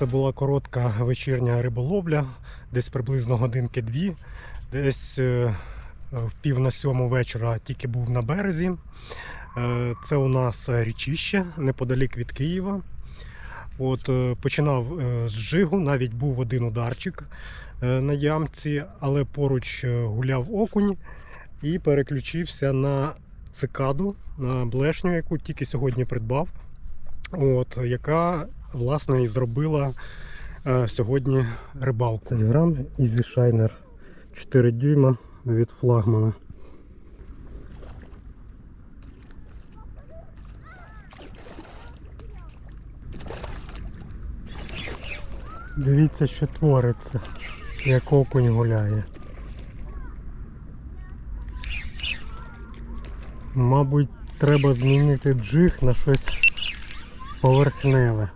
Це була коротка вечірня риболовля, десь приблизно годинки дві. Десь е, в пів на сьому вечора тільки був на березі. Е, Це у нас річище неподалік від Києва. От, е, починав з жигу, навіть був один ударчик на ямці, але поруч гуляв окунь і переключився на цикаду, на блешню, яку тільки сьогодні придбав. От, яка власне і зробила е, сьогодні рибалку. Це грам Easy Shiner 4 дюйма від флагмана. Дивіться, що твориться, як окунь гуляє. Мабуть, треба змінити джиг на щось поверхневе.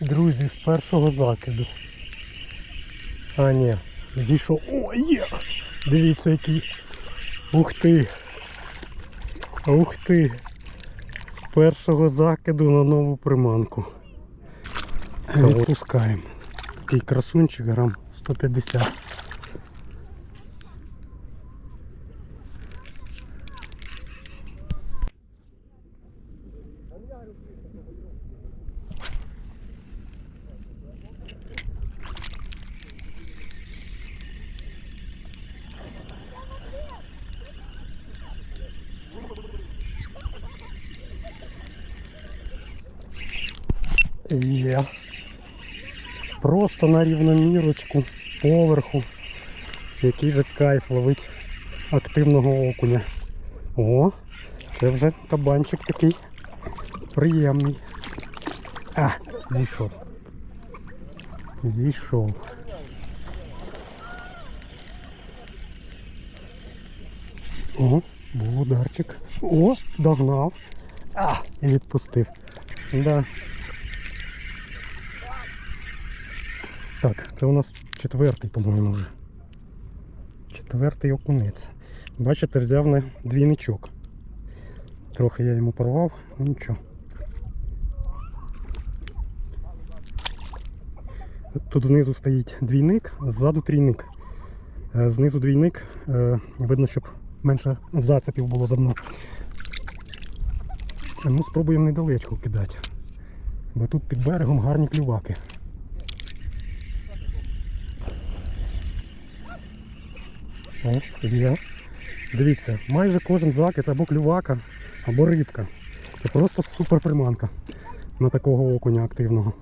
Друзі, з першого закиду. А, ні, зійшов. О, є! Дивіться який. Ух ти! Ух ти! З першого закиду на нову приманку. Відпускаємо. Такий красунчик грам 150. Є. Просто на рівномірочку, поверху. Який же кайф ловить активного окуня. О, це вже кабанчик такий приємний. А, зійшов. Зійшов. О, був ударчик. О, догнав. А, і відпустив. Да. Так, це у нас четвертий, по-моєму, вже. Четвертий окунець. Бачите, взяв на двійничок. Трохи я йому порвав, ну нічого. Тут знизу стоїть двійник, ззаду трійник. Е, Знизу двійник, е, видно, щоб менше зацепів було за дно. Е, Ну, спробуємо недалечко кидати. Бо тут під берегом гарні клюваки. Є. Дивіться, майже кожен закид або клювака, або рибка. Це просто супер приманка на такого окуня активного.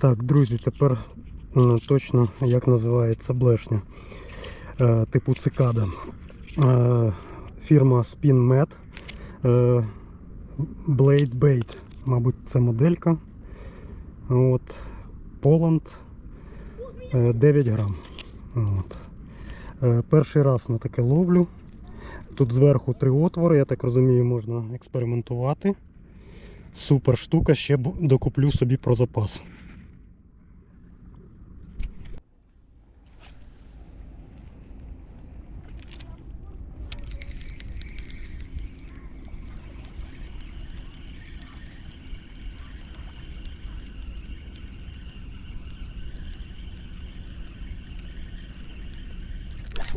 Так, друзі, тепер е, точно як називається блешня е, типу цикада. Е, фірма SpinMed е, Blade Bait. Мабуть, це моделька. От, Poland е, 9 грам. От. Перший раз на таке ловлю. Тут зверху три отвори, я так розумію, можна експериментувати. Супер штука, ще докуплю собі про запас.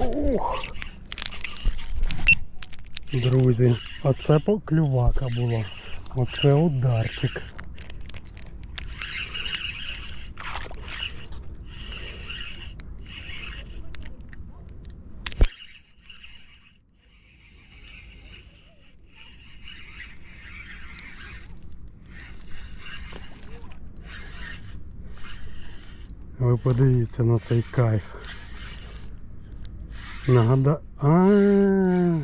Ух. Друзі, оце клювака була. Оце ударчик. Ви подивіться на цей кайф. Нагада... А,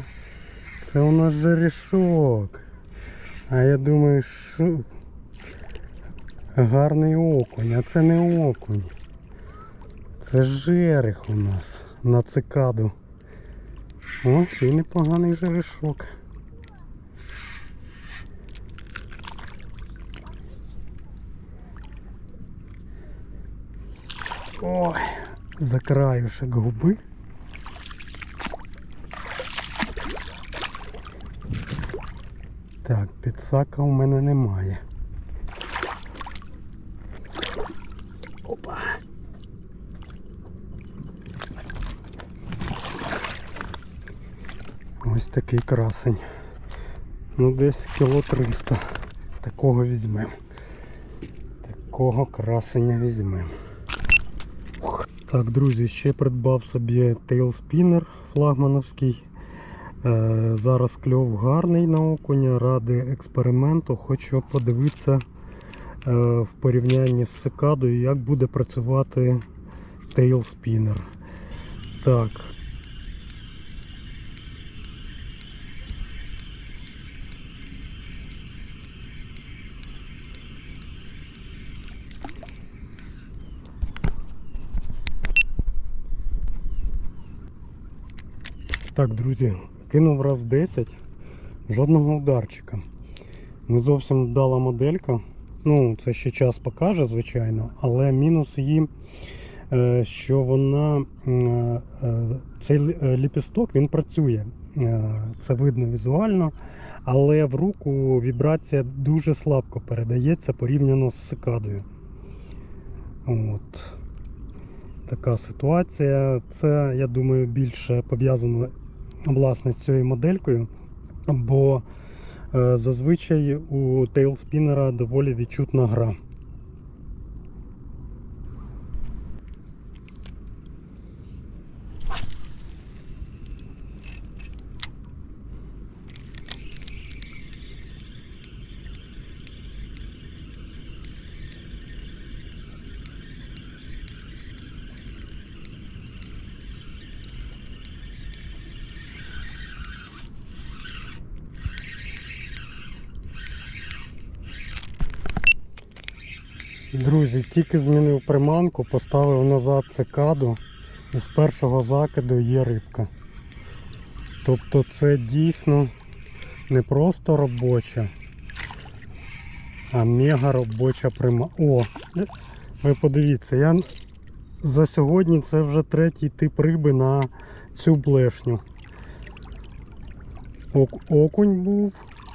це у нас жерешок. А я думаю, що гарний окунь, а це не окунь. Це жерех у нас на цикаду. О, ще й непоганий жерешок. Ой, за краюшек губи. Підсака у мене немає. Опа. Ось такий красень. Ну десь кіло 300. Такого візьмемо. Такого красення візьмемо. Так, друзі, ще придбав собі тейлспінер флагмановський. Е, зараз кльов гарний на окуня, ради експерименту. Хочу подивитися е, в порівнянні з цикадою, як буде працювати тейлспінер. Так. Так, друзі, кинув раз 10, жодного ударчика. Не зовсім вдала моделька. Ну, це ще час покаже, звичайно, але мінус її, е, що вона е, е, цей ліпісток він працює. Це видно візуально, але в руку вібрація дуже слабко передається порівняно з цикадою. От. Така ситуація. Це, я думаю, більше пов'язано власне з цією моделькою, бо е, зазвичай у тейлспінера доволі відчутна гра. Друзі, тільки змінив приманку, поставив назад цикаду і з першого закиду є рибка. Тобто це дійсно не просто робоча, а мега робоча приманка. О, ви подивіться, я за сьогодні це вже третій тип риби на цю блешню. Ок- Окунь був,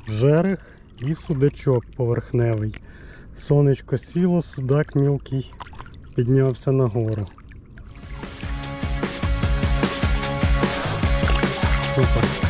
жерех і судачок поверхневий. Сонечко сіло, судак мілкий піднявся нагору. Супер.